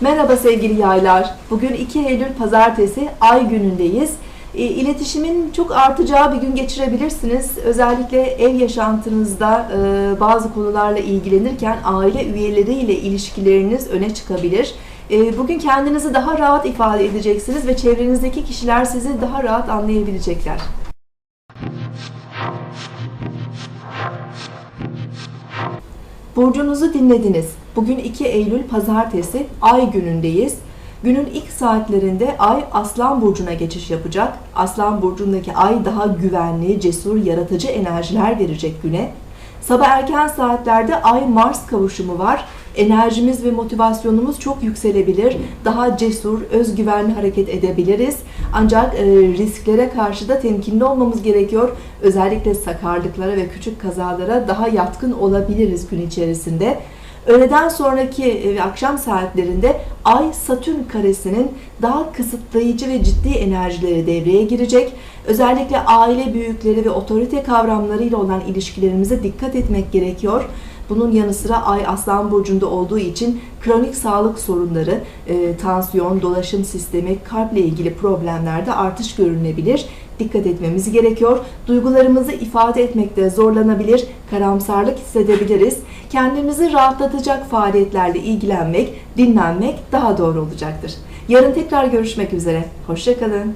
Merhaba sevgili yaylar. Bugün 2 Eylül Pazartesi ay günündeyiz. E, İletişimin çok artacağı bir gün geçirebilirsiniz. Özellikle ev yaşantınızda e, bazı konularla ilgilenirken aile üyeleriyle ilişkileriniz öne çıkabilir. E, Bugün kendinizi daha rahat ifade edeceksiniz ve çevrenizdeki kişiler sizi daha rahat anlayabilecekler. Burcunuzu dinlediniz. Bugün 2 Eylül Pazartesi Ay günündeyiz. Günün ilk saatlerinde Ay Aslan Burcu'na geçiş yapacak. Aslan Burcu'ndaki Ay daha güvenli, cesur, yaratıcı enerjiler verecek güne. Sabah erken saatlerde Ay-Mars kavuşumu var. Enerjimiz ve motivasyonumuz çok yükselebilir. Daha cesur, özgüvenli hareket edebiliriz. Ancak e, risklere karşı da temkinli olmamız gerekiyor. Özellikle sakarlıklara ve küçük kazalara daha yatkın olabiliriz gün içerisinde. Öğleden sonraki ve akşam saatlerinde Ay Satürn karesinin daha kısıtlayıcı ve ciddi enerjileri devreye girecek. Özellikle aile büyükleri ve otorite kavramlarıyla olan ilişkilerimize dikkat etmek gerekiyor. Bunun yanı sıra Ay Aslan Burcu'nda olduğu için kronik sağlık sorunları, e, tansiyon, dolaşım sistemi, kalple ilgili problemlerde artış görünebilir. Dikkat etmemiz gerekiyor. Duygularımızı ifade etmekte zorlanabilir, karamsarlık hissedebiliriz. Kendimizi rahatlatacak faaliyetlerle ilgilenmek, dinlenmek daha doğru olacaktır. Yarın tekrar görüşmek üzere. Hoşçakalın.